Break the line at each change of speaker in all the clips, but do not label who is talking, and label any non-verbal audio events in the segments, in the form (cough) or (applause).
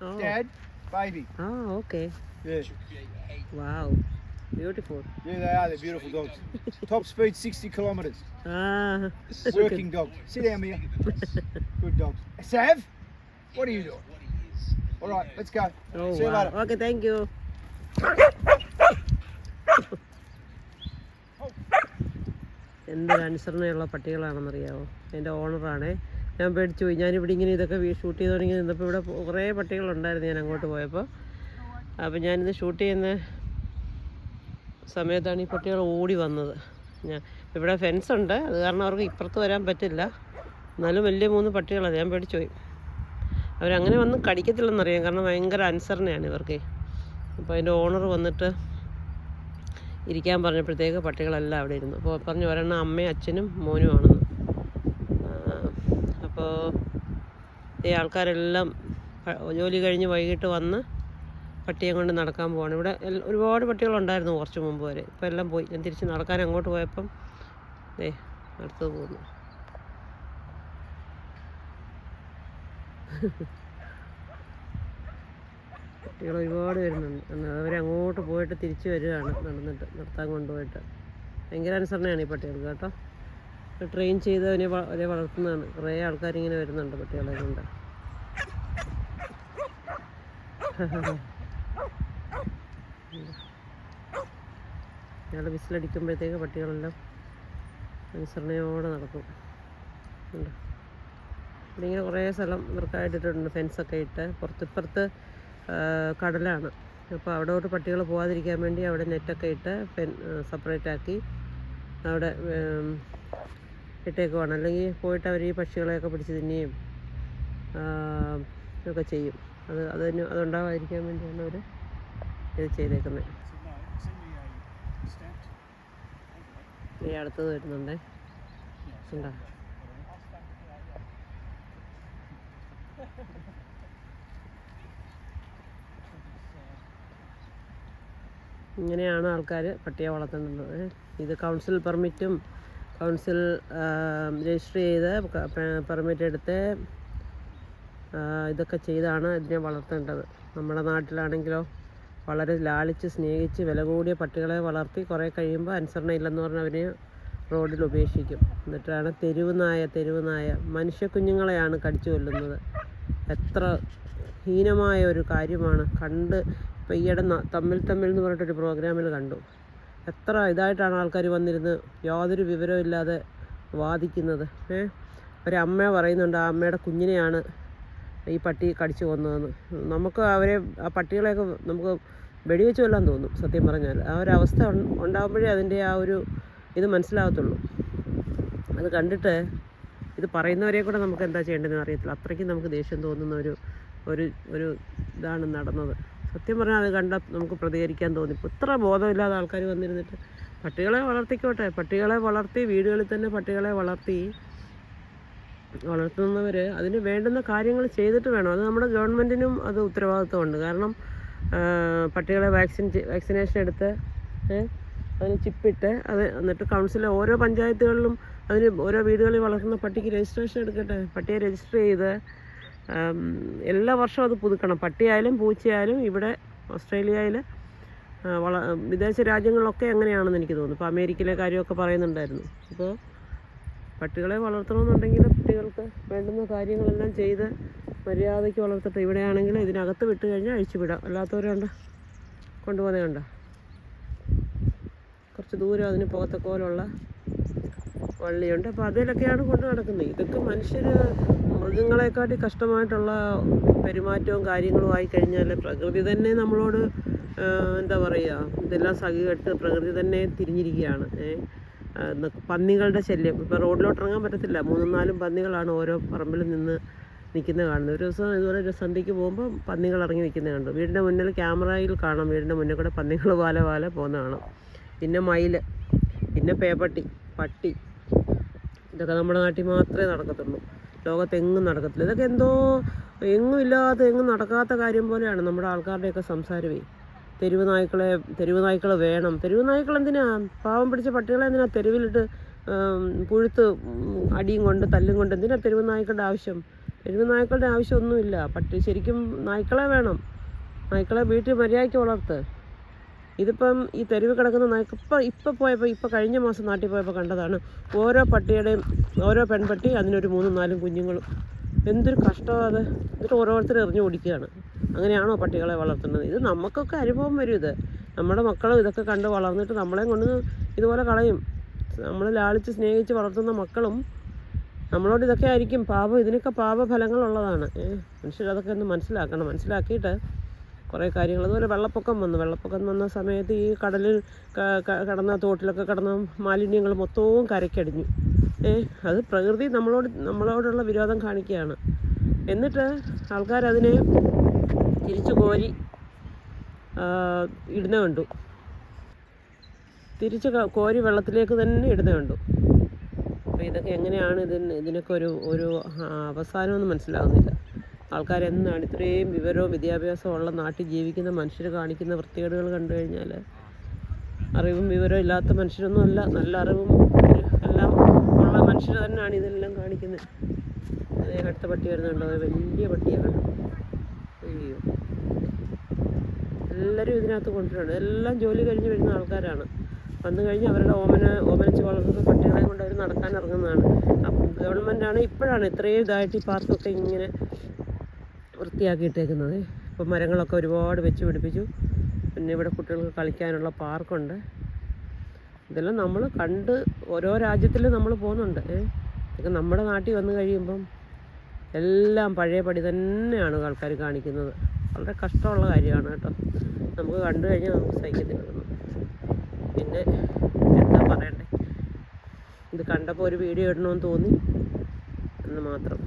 Oh.
Dad, baby.
Oh, okay.
Yeah.
Wow. Beautiful.
Yeah, they are. They're beautiful dogs. (laughs) Top speed 60 kilometres.
Ah. (laughs)
Working dogs. Sit down, Mia. (laughs) Good dogs. Sav, what are you doing? All right, let's go.
Oh,
See you
wow.
later.
Okay, thank you. എന്തൊരു അനുസരണയുള്ള പട്ടികളാണെന്നറിയാമോ എൻ്റെ ഓണറാണേ ഞാൻ പേടിച്ചു പോയി. ഞാനിവിടെ ഇങ്ങനെ ഇതൊക്കെ shoot ചെയ്ത് തുടങ്ങി നിന്നപ്പോൾ ഇവിടെ കുറേ പട്ടികളുണ്ടായിരുന്നു ഞാൻ അങ്ങോട്ട് പോയപ്പോൾ. അപ്പോൾ ഞാനിത് ഷൂട്ട് ചെയ്യുന്ന സമയത്താണ് ഈ പട്ടികൾ ഓടി വന്നത്. ഞാൻ ഇവിടെ ഫെൻസ് ഉണ്ട്. അത് കാരണം അവർക്ക് ഇപ്പുറത്ത് വരാൻ പറ്റില്ല. എന്നാലും വലിയ മൂന്ന് പട്ടികളാണ്. ഞാൻ പേടിച്ചു പോയി. അവരങ്ങനെ വന്ന് കടിക്കത്തില്ലെന്നറിയാം കാരണം ഭയങ്കര അനുസരണയാണ് ഇവർക്ക്. അപ്പോൾ അതിന്റെ ഓണർ വന്നിട്ട് ഇരിക്കാൻ പറഞ്ഞപ്പോഴത്തേക്ക് പട്ടികളെല്ലാം അവിടെ ഇരുന്നു. അപ്പോൾ പറഞ്ഞു ഒരെണ്ണം അമ്മയും അച്ഛനും മോനുമാണെന്ന് അപ്പോൾ ഈ ആൾക്കാരെല്ലാം ജോലി കഴിഞ്ഞ് വൈകിട്ട് വന്ന് പട്ടിയെ കൊണ്ട് നടക്കാൻ പോവാണ്. ഇവിടെ ഒരുപാട് പട്ടികളുണ്ടായിരുന്നു കുറച്ച് മുമ്പ് വരെ. ഇപ്പോൾ എല്ലാം പോയി. ഞാൻ തിരിച്ച് നടക്കാൻ അങ്ങോട്ട് പോയപ്പം ദേ അടുത്തത് പോകുന്നു. കുട്ടികൾ ഒരുപാട് വരുന്നുണ്ട്. അവരങ്ങോട്ട് പോയിട്ട് തിരിച്ച് വരികയാണ് നടന്നിട്ട് നിർത്താൻ കൊണ്ടുപോയിട്ട്. ഭയങ്കര അനുസരണയാണ് ഈ പട്ടികൾക്ക് കേട്ടോ. ട്രെയിൻ ചെയ്തവനെ അവരെ വളർത്തുന്നതാണ്. കുറേ ആൾക്കാരിങ്ങനെ വരുന്നുണ്ട് പട്ടികളെ കൊണ്ട്. ഇയാൾ വിസിലടിക്കുമ്പോഴത്തേക്ക് പട്ടികളെല്ലാം അനുസരണയോടെ നടക്കും. ഉണ്ട് ഇങ്ങനെ കുറേ സ്ഥലം ഇവർക്കായിട്ടിട്ടുണ്ട് ഫെൻസൊക്കെ ഇട്ട് പുറത്തിപ്പുറത്ത് കടലാണ്. അപ്പോൾ അവിടോട്ട് പട്ടികൾ പോകാതിരിക്കാൻ വേണ്ടി അവിടെ നെറ്റൊക്കെ ഇട്ട് ഫെൻ സെപ്പറേറ്റ് ആക്കി അവിടെ ഇട്ടേക്കുവാണ്. അല്ലെങ്കിൽ പോയിട്ട് അവർ ഈ പക്ഷികളെയൊക്കെ പിടിച്ച് തിന്നുകയും ഒക്കെ ചെയ്യും. അത് അതിന് അതുണ്ടാവാതിരിക്കാൻ വേണ്ടിയാണ് അവർ ഇത് ചെയ്തേക്കുന്നത്. ഈ അടുത്തത് വരുന്നുണ്ടേ. ഉണ്ടോ ഇങ്ങനെയാണ് ആൾക്കാർ പട്ടിയെ വളർത്തുന്നത്. ഇത് കൗൺസിൽ പെർമിറ്റും കൗൺസിൽ രജിസ്റ്റർ ചെയ്ത് പെർമിറ്റ് എടുത്ത് ഇതൊക്കെ ചെയ്താണ് ഇതിനെ വളർത്തേണ്ടത്. നമ്മുടെ നാട്ടിലാണെങ്കിലോ വളരെ ലാളിച്ച് സ്നേഹിച്ച് വില കൂടിയ പട്ടികളെ വളർത്തി കുറേ കഴിയുമ്പോൾ അനുസരണ ഇല്ലെന്ന് പറഞ്ഞ് അവനെ റോഡിൽ ഉപേക്ഷിക്കും. എന്നിട്ടാണ് തെരുവ് നായ തെരുവ് നായ മനുഷ്യ കുഞ്ഞുങ്ങളെയാണ് കടിച്ചു കൊല്ലുന്നത്. എത്ര ഹീനമായ ഒരു കാര്യമാണ്. കണ്ട് ഇപ്പം ഈയിടെ തമ്മിൽ തമ്മിൽ എന്ന് പറഞ്ഞിട്ടൊരു പ്രോഗ്രാമിൽ കണ്ടു. എത്ര ഇതായിട്ടാണ് ആൾക്കാർ വന്നിരുന്ന് യാതൊരു വിവരവും ഇല്ലാതെ വാദിക്കുന്നത്? ഏ? ഒരമ്മ പറയുന്നുണ്ട് ആ അമ്മയുടെ കുഞ്ഞിനെയാണ് ഈ പട്ടി കടിച്ചു കൊന്നതെന്ന്. നമുക്ക് അവരെ ആ പട്ടികളെയൊക്കെ നമുക്ക് വെടിവെച്ച് കൊല്ലാൻ തോന്നും സത്യം പറഞ്ഞാൽ. ആ ഒരു അവസ്ഥ ഉണ്ടാകുമ്പോഴേ അതിന്റെ ആ ഒരു ഇത് മനസ്സിലാകത്തുള്ളൂ. അത് കണ്ടിട്ട് ഇത് പറയുന്നവരെ കൂടെ നമുക്ക് എന്താ ചെയ്യേണ്ടതെന്ന് അറിയത്തില്ല. അത്രയ്ക്കും നമുക്ക് ദേഷ്യം തോന്നുന്ന ഒരു ഒരു ഒരു ഇതാണ് നടന്നത്. സത്യം പറഞ്ഞാൽ അത് കണ്ട നമുക്ക് പ്രതികരിക്കാൻ തോന്നി. ഇപ്പോൾ ഇത്ര ബോധമില്ലാതെ ആൾക്കാർ വന്നിരുന്നിട്ട് പട്ടികളെ വളർത്തിക്കോട്ടെ. പട്ടികളെ വളർത്തി വീടുകളിൽ തന്നെ പട്ടികളെ വളർത്തി വളർത്തുന്നവർ അതിന് വേണ്ടുന്ന കാര്യങ്ങൾ ചെയ്തിട്ട് വേണം. അത് നമ്മുടെ ഗവൺമെന്റിനും അത് ഉത്തരവാദിത്വമുണ്ട്. കാരണം പട്ടികളെ വാക്സിൻ വാക്സിനേഷൻ എടുത്ത് അതിന് ചിപ്പിട്ട് അത് എന്നിട്ട് കൗൺസിൽ ഓരോ പഞ്ചായത്തുകളിലും അതിന് ഓരോ വീടുകളിൽ വളർത്തുന്ന പട്ടിക്ക് രജിസ്ട്രേഷൻ എടുക്കട്ടെ. പട്ടിയെ രജിസ്റ്റർ ചെയ്ത് എല്ലാ വർഷവും അത് പുതുക്കണം. പട്ടിയായാലും പൂച്ചയായാലും ഇവിടെ ഓസ്ട്രേലിയയിൽ വള വിദേശ രാജ്യങ്ങളിലൊക്കെ എങ്ങനെയാണെന്ന് എനിക്ക് തോന്നുന്നു. ഇപ്പോൾ അമേരിക്കയിലെ കാര്യമൊക്കെ പറയുന്നുണ്ടായിരുന്നു. അപ്പോൾ പട്ടികളെ വളർത്തണമെന്നുണ്ടെങ്കിൽ കുട്ടികൾക്ക് വേണ്ടുന്ന കാര്യങ്ങളെല്ലാം ചെയ്ത് മര്യാദയ്ക്ക് വളർത്തട്ടെ ഇവിടെയാണെങ്കിൽ ഇതിനകത്ത് വിട്ട് കഴിഞ്ഞാൽ അഴിച്ചു വിടാം. അല്ലാത്തവരുണ്ട് കൊണ്ടുപോകുന്നത് കണ്ട? കുറച്ച് ദൂരം അതിന് പോകത്തക്കോലുള്ള വള്ളിയുണ്ട്. അപ്പോൾ അതിലൊക്കെയാണ് കൊണ്ട് നടക്കുന്നത്. ഇതൊക്കെ മനുഷ്യർ മൃഗങ്ങളെക്കാട്ടി കഷ്ടമായിട്ടുള്ള പെരുമാറ്റവും കാര്യങ്ങളും ആയി കഴിഞ്ഞാൽ പ്രകൃതി തന്നെ നമ്മളോട് എന്താ പറയുക ഇതെല്ലാം സഹികെട്ട് പ്രകൃതി തന്നെ തിരിഞ്ഞിരിക്കുകയാണ്. പന്നികളുടെ ശല്യം. ഇപ്പോൾ റോഡിലോട്ട് ഇറങ്ങാൻ പറ്റത്തില്ല. മൂന്നും നാലും പന്നികളാണ് ഓരോ പറമ്പിൽ നിന്ന് നിൽക്കുന്നത് കാണുന്നത്. ഒരു ദിവസം ഇതുപോലെ ഒരു സന്ധ്യയ്ക്ക് പോകുമ്പോൾ പന്നികൾ ഇറങ്ങി നിൽക്കുന്നത് കണ്ടു. വീടിന്റെ മുന്നിൽ ക്യാമറയിൽ കാണാം. വീടിന്റെ മുന്നിൽ കൂടെ പന്നികൾ വാല വാല പോകുന്ന കാണാം. പിന്നെ മയിൽ പിന്നെ പേപ്പട്ടി പട്ടി. ഇതൊക്കെ നമ്മുടെ നാട്ടിൽ മാത്രമേ നടക്കത്തുള്ളൂ. ലോകത്തെങ്ങും നടക്കത്തില്ല. ഇതൊക്കെ എന്തോ എങ്ങും ഇല്ലാത്ത എങ്ങും നടക്കാത്ത കാര്യം പോലെയാണ് നമ്മുടെ ആൾക്കാരുടെയൊക്കെ സംസാരമേ. തെരുവ് നായ്ക്കളെ തെരുവ് നായ്ക്കൾ വേണം. തെരുവ് നായ്ക്കൾ എന്തിനാ? പാവം പിടിച്ച പട്ടികളെ എന്തിനാ തെരുവിലിട്ട് പുഴുത്ത് അടിയും കൊണ്ട് തല്ലും കൊണ്ട് എന്തിനാ തെരുവ് നായ്ക്കളുടെ ആവശ്യം? തെരുവ് നായ്ക്കളുടെ ആവശ്യമൊന്നുമില്ല. പട്ടി ശരിക്കും നായ്ക്കളെ വേണം. നായ്ക്കളെ വീട്ടിൽ മര്യാദയ്ക്ക് വളർത്ത്. ഇതിപ്പം ഈ തെരുവ് കിടക്കുന്ന നായ്ക്ക് ഇപ്പം ഇപ്പം പോയപ്പോൾ ഇപ്പം കഴിഞ്ഞ മാസം നാട്ടിൽ പോയപ്പോൾ കണ്ടതാണ്. ഓരോ പട്ടിയുടെയും ഓരോ പെൺപട്ടി അതിനൊരു മൂന്നും നാലും കുഞ്ഞുങ്ങളും. എന്തൊരു കഷ്ടമാണ് അത്. എന്നിട്ട് ഓരോരുത്തർ എറിഞ്ഞു ഓടിക്കുകയാണ്. അങ്ങനെയാണോ പട്ടികളെ വളർത്തുന്നത്? ഇത് നമുക്കൊക്കെ അനുഭവം വരും ഇത്. നമ്മുടെ മക്കളും ഇതൊക്കെ കണ്ട് വളർന്നിട്ട് നമ്മളെയും കൊണ്ട് ഇതുപോലെ കളയും. നമ്മൾ ലാളിച്ച് സ്നേഹിച്ച് വളർത്തുന്ന മക്കളും നമ്മളോട് ഇതൊക്കെ ആയിരിക്കും. പാപം ഇതിനൊക്കെ പാപഫലങ്ങളുള്ളതാണ്. മനുഷ്യരതൊക്കെ ഒന്ന് മനസ്സിലാക്കണം. മനസ്സിലാക്കിയിട്ട് കുറേ കാര്യങ്ങൾ. അതുപോലെ വെള്ളപ്പൊക്കം വന്നു. വെള്ളപ്പൊക്കം വന്ന സമയത്ത് ഈ കടലിൽ കടന്ന തോട്ടിലൊക്കെ കടന്ന മാലിന്യങ്ങൾ മൊത്തവും കരയ്ക്കടിഞ്ഞു. ഏ അത് പ്രകൃതി നമ്മളോട് നമ്മളോടുള്ള വിരോധം കാണിക്കുകയാണ്. എന്നിട്ട് ആൾക്കാരതിനെ തിരിച്ചു കോരി ഇടുന്ന കണ്ടു. തിരിച്ച് കോരി വെള്ളത്തിലേക്ക് തന്നെ ഇടുന്ന കണ്ടു. അപ്പോൾ ഇതൊക്കെ എങ്ങനെയാണ് ഇതിന് ഇതിനൊക്കെ ഒരു ഒരു അവസാനമൊന്നും മനസ്സിലാകുന്നില്ല ആൾക്കാരെന്നാണ് ഇത്രയും വിവരവും വിദ്യാഭ്യാസവും ഉള്ള നാട്ടിൽ ജീവിക്കുന്ന മനുഷ്യർ കാണിക്കുന്ന വൃത്തികേടുകൾ കണ്ടു കഴിഞ്ഞാൽ അറിവും വിവരവും ഇല്ലാത്ത മനുഷ്യരൊന്നും അല്ല. നല്ല അറിവും എല്ലാം ഉള്ള മനുഷ്യർ തന്നെയാണ് ഇതെല്ലാം കാണിക്കുന്നത്. അതേ അടുത്ത പട്ടി വരുന്നുണ്ടോ? വലിയ പട്ടിയാണ് അയ്യോ. എല്ലാവരും ഇതിനകത്ത് കൊണ്ടുവരണം എല്ലാം ജോലി കഴിഞ്ഞ് വരുന്ന ആൾക്കാരാണ്. വന്നു കഴിഞ്ഞ് അവരുടെ ഓമന ഓമനിച്ച് വളർന്ന പട്ടികളെ കൊണ്ട് അവർ നടക്കാൻ ഇറങ്ങുന്നതാണ്. ഗവൺമെന്റാണ് ഇപ്പോഴാണ് ഇത്രയും ഇതായിട്ട് ഈ പാർക്കൊക്കെ ഇങ്ങനെ വൃത്തിയാക്കിയിട്ടേക്കുന്നത്. ഇപ്പം മരങ്ങളൊക്കെ ഒരുപാട് വെച്ച് പിടിപ്പിച്ചു. പിന്നെ ഇവിടെ കുട്ടികൾക്ക് കളിക്കാനുള്ള പാർക്കുണ്ട്. ഇതെല്ലാം നമ്മൾ കണ്ട് ഓരോ രാജ്യത്തിൽ നമ്മൾ പോകുന്നുണ്ട്. ഇതൊക്കെ നമ്മുടെ നാട്ടിൽ വന്നു കഴിയുമ്പം എല്ലാം പഴയ പടി തന്നെയാണ് ആൾക്കാർ കാണിക്കുന്നത്. വളരെ കഷ്ടമുള്ള കാര്യമാണ് കേട്ടോ. നമുക്ക് കണ്ടു കഴിഞ്ഞാൽ നമുക്ക് സഹിക്കത്തില്ല പിന്നെ എന്താ പറയണ്ടേ? ഇത് കണ്ടപ്പോൾ ഒരു വീഡിയോ ഇടണമെന്ന് തോന്നി. എന്ന് മാത്രം.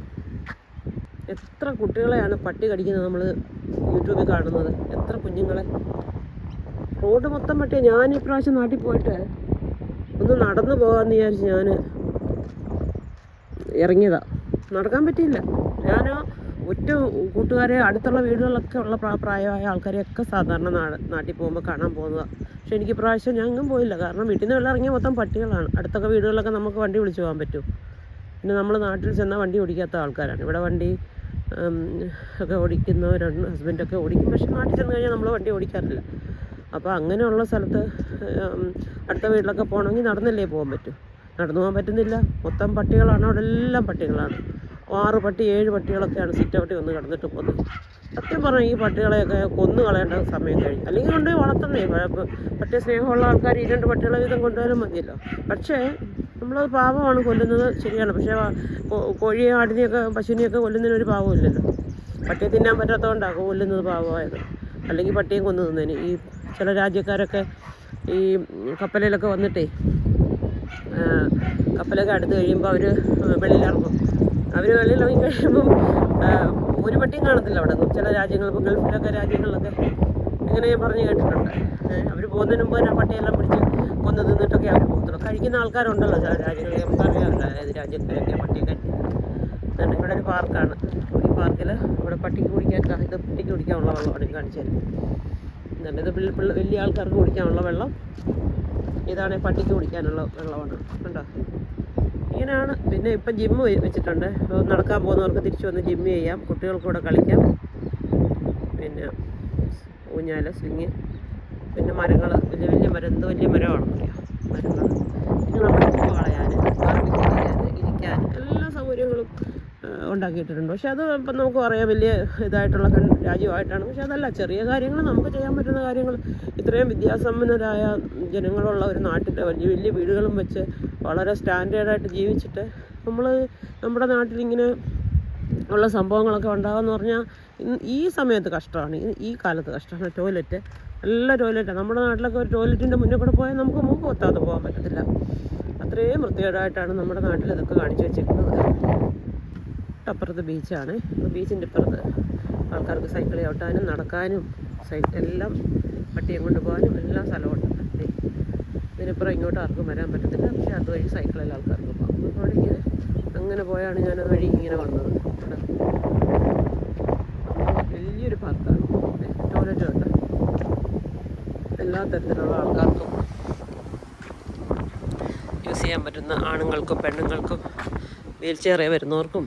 എത്ര കുട്ടികളെയാണ് പട്ടി കടിക്കുന്നത് നമ്മൾ യൂട്യൂബിൽ കാണുന്നത്? എത്ര കുഞ്ഞുങ്ങളെ? റോഡ് മൊത്തം പട്ടിയ. ഞാൻ ഇപ്രാവശ്യം പ്രാവശ്യം നാട്ടിൽ പോയിട്ട് ഒന്ന് നടന്നു പോകാമെന്ന് വിചാരിച്ച് ഞാൻ ഇറങ്ങിയതാ. നടക്കാൻ പറ്റിയില്ല. ഞാൻ ഒറ്റ കൂട്ടുകാരെ അടുത്തുള്ള വീടുകളിലൊക്കെ ഉള്ള പ്രാ- പ്രായമായ ആൾക്കാരെയൊക്കെ സാധാരണ നാട് നാട്ടിൽ പോകുമ്പോൾ കാണാൻ പോകുന്നതാണ് പക്ഷെ എനിക്ക് പ്രാവശ്യം ഞാൻ എങ്ങും പോയില്ല. കാരണം വീട്ടിൽ നിന്ന് വെള്ളം ഇറങ്ങിയ മൊത്തം പട്ടികളാണ്. അടുത്തൊക്കെ വീടുകളിലൊക്കെ നമുക്ക് വണ്ടി വിളിച്ചു പോകാൻ പറ്റും. പിന്നെ നമ്മൾ നാട്ടിൽ ചെന്നാൽ വണ്ടി ഓടിക്കാത്ത ആൾക്കാരാണ്. ഇവിടെ വണ്ടി ഒക്കെ ഓടിക്കുന്നവരുണ്ട് ഹസ്ബൻഡൊക്കെ ഓടിക്കും. പക്ഷെ നാട്ടിൽ ചെന്ന് കഴിഞ്ഞാൽ നമ്മൾ വണ്ടി ഓടിക്കാറില്ല. അപ്പോൾ അങ്ങനെയുള്ള സ്ഥലത്ത് അടുത്ത വീട്ടിലൊക്കെ പോകണമെങ്കിൽ നടന്നല്ലേ പോകാൻ പറ്റും. നടന്നു പോകാൻ പറ്റുന്നില്ല. മൊത്തം പട്ടികളാണ്. അവിടെ എല്ലാം പട്ടികളാണ്. ആറ് പട്ടി ഏഴ് പട്ടികളൊക്കെയാണ് സിറ്റ് ഔട്ടിൽ വന്ന് കിടന്നിട്ട് പോകുന്നത്. സത്യം പറഞ്ഞാൽ ഈ പട്ടികളെയൊക്കെ കൊന്നു കളയേണ്ട സമയം കഴിഞ്ഞു. അല്ലെങ്കിൽ കൊണ്ടുപോയി വളർത്തുന്നേ. പ- പട്ടി സ്നേഹമുള്ള ആൾക്കാർ ഈ രണ്ട് പട്ടികളെ വീതം കൊണ്ടുപോയാലും മതിയല്ലോ. പക്ഷേ നമ്മളത് പാവമാണ് കൊല്ലുന്നത് ശരിയാണ്. പക്ഷേ കോഴിയെ ആടിനെയൊക്കെ പശുവിനെയൊക്കെ കൊല്ലുന്നതിന് ഒരു പാവമില്ലല്ലോ പട്ടിയെ തിന്നാൻ പറ്റാത്തതുകൊണ്ടാണ് കൊല്ലുന്നത് പാവമായത്. അല്ലെങ്കിൽ പട്ടിയെ കൊന്നു തിന്നേന് ഈ ചില രാജ്യക്കാരൊക്കെ ഈ കപ്പലിലൊക്കെ വന്നിട്ടേ കപ്പലൊക്കെ അടുത്ത് കഴിയുമ്പോൾ അവർ വെളിയിലിറങ്ങും അവർ വെളിയിലിറങ്ങി കഴിയുമ്പം ഒരു പട്ടിയും കാണത്തില്ല അവിടെ. ചില രാജ്യങ്ങൾ ഇപ്പോൾ ഗൾഫിലൊക്കെ രാജ്യങ്ങളിലൊക്കെ ഇങ്ങനെ ഞാൻ പറഞ്ഞു കേട്ടിട്ടുണ്ട്. അവർ പോകുന്നതിന് മുമ്പ് തന്നെ പട്ടിയെല്ലാം പിടിച്ച് കൊന്ന് തിന്നിട്ടൊക്കെ പോകുന്നത് കഴിക്കുന്ന ആൾക്കാരുണ്ടല്ലോ ചില രാജ്യങ്ങളിൽ. നമുക്കറിയാമല്ലോ ഏത് രാജ്യത്തിലൊക്കെ പട്ടിയൊക്കെ എന്നിട്ട് ഇവിടെ ഒരു പാർക്കാണ്. ഈ പാർക്കിൽ ഇവിടെ പട്ടിക്ക് കുടിക്കാൻ ഇത് പട്ടിക്ക് കുടിക്കാനുള്ള വെള്ളമാണ് കാണിച്ചു തരുന്നത്. എന്നിട്ട് ഇത് പിള്ള പിള്ള വലിയ ആൾക്കാർക്ക് കുടിക്കാനുള്ള വെള്ളം. ഇതാണ് പട്ടിക്ക് കുടിക്കാനുള്ള വെള്ളമാണ്. കണ്ടോ? ഇങ്ങനെയാണ്. പിന്നെ ഇപ്പം ജിമ്മ് വെച്ചിട്ടുണ്ട്. അപ്പോൾ നടക്കാൻ പോകുന്നവർക്ക് തിരിച്ചു വന്ന് ജിമ്മ് ചെയ്യാം. കുട്ടികൾക്കൂടെ കളിക്കാം. പിന്നെ ഊഞ്ഞാൽ സ്വിങ് പിന്നെ മരങ്ങൾ വലിയ വലിയ മരം എന്ത് വലിയ മരമാണെന്നറിയാം? മരങ്ങൾ. പിന്നെ നമ്മുടെ ഉപ്പ് കളയാൻ ചെയ്യാൻ ഇരിക്കാൻ എല്ലാ സൗകര്യങ്ങളും ഉണ്ടാക്കിയിട്ടുണ്ട് പക്ഷെ അത് ഇപ്പം നമുക്ക് പറയാം വലിയ ഇതായിട്ടുള്ള രാജ്യമായിട്ടാണ്. പക്ഷെ അതല്ല ചെറിയ കാര്യങ്ങൾ നമുക്ക് ചെയ്യാൻ പറ്റുന്ന കാര്യങ്ങൾ ഇത്രയും വിദ്യാസമ്പന്നരായ ജനങ്ങളുള്ള ഒരു നാട്ടിൽ വലിയ വലിയ വീടുകളും വെച്ച് വളരെ സ്റ്റാൻഡേർഡായിട്ട് ജീവിച്ചിട്ട് നമ്മൾ നമ്മുടെ നാട്ടിലിങ്ങനെ ഉള്ള സംഭവങ്ങളൊക്കെ ഉണ്ടാകുമെന്ന് പറഞ്ഞാൽ ഈ സമയത്ത് കഷ്ടമാണ്. ഈ കാലത്ത് കഷ്ടമാണ്. ടോയ്ലറ്റ് നല്ല ടോയ്ലറ്റാണ് നമ്മുടെ നാട്ടിലൊക്കെ ഒരു ടോയ്ലറ്റിന്റെ മുന്നിൽ കൂടെ പോയാൽ നമുക്ക് മൂക്ക് കൊത്താതെ പോകാൻ പറ്റത്തില്ല. അത്രയും വൃത്തികേടായിട്ടാണ് നമ്മുടെ നാട്ടിൽ ഇതൊക്കെ കാണിച്ചു വെച്ചിരിക്കുന്നത്. അപ്പുറത്ത് ബീച്ചാണ്. ബീച്ചിന്റെ ഇപ്പുറത്ത് ആൾക്കാർക്ക് സൈക്കിൾ ചവിട്ടാനും നടക്കാനും സൈക്കിൾ എല്ലാം പട്ടിയെ കൊണ്ട് പോകാനും എല്ലാം സ്ഥലമുണ്ട് ഇതിനിപ്പുറം ഇങ്ങോട്ട് ആർക്കും വരാൻ പറ്റത്തില്ല. പക്ഷേ അതുവഴി സൈക്കിളിൽ ആൾക്കാർക്ക് പോകാം. അപ്പോൾ ഇങ്ങനെ അങ്ങനെ പോയാണ് ഞാൻ അതുവഴി ഇങ്ങനെ വന്നത്. വലിയൊരു പാർക്കാണ് എല്ലാ തരത്തിലുള്ള ആൾക്കാർക്കും യൂസ് ചെയ്യാൻ പറ്റുന്ന ആണുങ്ങൾക്കും പെണ്ണുങ്ങൾക്കും വീൽ ചെയറേ വരുന്നവർക്കും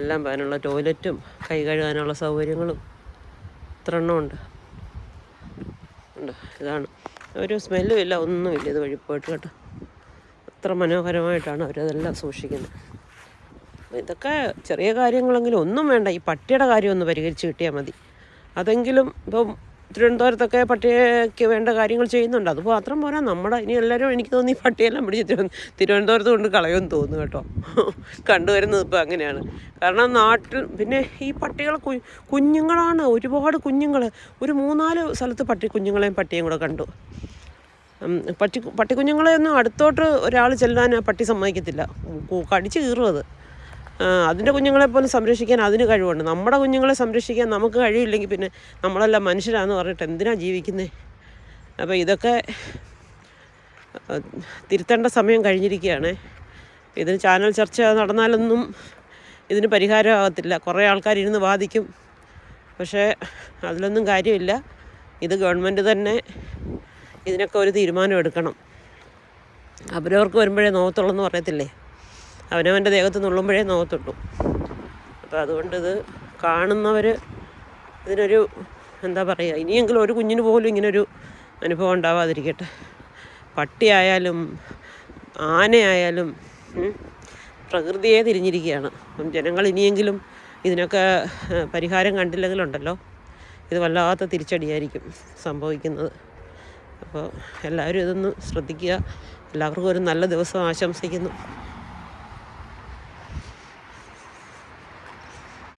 എല്ലാം പോകാനുള്ള ടോയ്ലറ്റും കൈ കഴുകാനുള്ള സൗകര്യങ്ങളും ഇത്ര ഉണ്ട്. ഇതാണ്. ഒരു സ്മെല്ലും ഇല്ല ഒന്നുമില്ല ഇത് വഴി പോയിട്ട് കേട്ടോ. അത്ര മനോഹരമായിട്ടാണ് അവരതെല്ലാം സൂക്ഷിക്കുന്നത്. ഇതൊക്കെ ചെറിയ കാര്യങ്ങളെങ്കിലും ഒന്നും വേണ്ട. ഈ പട്ടിയുടെ കാര്യം ഒന്ന് പരിഹരിച്ച് കിട്ടിയാൽ മതി. അതെങ്കിലും ഇപ്പം തിരുവനന്തപുരത്തൊക്കെ പട്ടിക്ക് വേണ്ട കാര്യങ്ങൾ ചെയ്യുന്നുണ്ട്. അത് മാത്രം പോരാ. നമ്മുടെ ഇനി എല്ലാവരും എനിക്ക് തോന്നി പട്ടിയെല്ലാം പിടിച്ച് തിരുവനന്തപുരത്ത് കൊണ്ട് കളയുമെന്ന് തോന്നുന്നു കേട്ടോ. കണ്ടുവരുന്നത് ഇപ്പോൾ അങ്ങനെയാണ്. കാരണം നാട്ടിൽ പിന്നെ ഈ പട്ടികൾ കുഞ്ഞുങ്ങളാണ്. ഒരുപാട് കുഞ്ഞുങ്ങൾ ഒരു മൂന്നാൽ സ്ഥലത്ത് പട്ടി കുഞ്ഞുങ്ങളെയും പട്ടിയും കൂടെ കണ്ടു. പട്ടി പട്ടിക്കുഞ്ഞുങ്ങളെ ഒന്നും അടുത്തോട്ട് ഒരാൾ ചെല്ലാൻ ആ പട്ടി സമ്മതിക്കത്തില്ല. കടിച്ചു കീറും അത്. അതിന്റെ കുഞ്ഞുങ്ങളെ പോലും സംരക്ഷിക്കാൻ അതിന് കഴിവുണ്ട്. നമ്മുടെ കുഞ്ഞുങ്ങളെ സംരക്ഷിക്കാൻ നമുക്ക് കഴിയില്ലെങ്കിൽ പിന്നെ നമ്മളെല്ലാം മനുഷ്യരാന്ന് പറഞ്ഞിട്ട് എന്തിനാ ജീവിക്കുന്നത് അപ്പോൾ ഇതൊക്കെ തിരുത്തേണ്ട സമയം കഴിഞ്ഞിരിക്കുകയാണ്. ഇതിന് ചാനൽ ചർച്ച നടന്നാലൊന്നും ഇതിന് പരിഹാരമാകത്തില്ല. കുറേ ആൾക്കാർ ഇരുന്ന് വാദിക്കും. പക്ഷേ അതിലൊന്നും കാര്യമില്ല. ഇത് ഗവൺമെന്റ് തന്നെ ഇതിനൊക്കെ ഒരു തീരുമാനം എടുക്കണം. അവരവർക്ക് വരുമ്പോഴേ നോവത്തുള്ളൂ എന്ന് പറയത്തില്ലേ? അവനവന്റെ ദേഹത്ത് നുള്ളുമ്പോഴേ നോക്കത്തുള്ളൂ അപ്പോൾ അതുകൊണ്ട് ഇത് കാണുന്നവർ ഇതിനൊരു എന്താ പറയുക ഇനിയെങ്കിലും ഒരു കുഞ്ഞിന് പോലും ഇങ്ങനൊരു അനുഭവം ഉണ്ടാവാതിരിക്കട്ടെ. പട്ടിയായാലും ആനയായാലും പ്രകൃതിയെ തിരിഞ്ഞിരിക്കുകയാണ്. അപ്പം ജനങ്ങൾ ഇനിയെങ്കിലും ഇതിനൊക്കെ പരിഹാരം കണ്ടില്ലെങ്കിലുണ്ടല്ലോ. ഇത് വല്ലാത്ത തിരിച്ചടിയായിരിക്കും സംഭവിക്കുന്നത്. അപ്പോൾ എല്ലാവരും ഇതൊന്ന് ശ്രദ്ധിക്കുക. എല്ലാവർക്കും ഒരു നല്ല ദിവസം ആശംസിക്കുന്നു.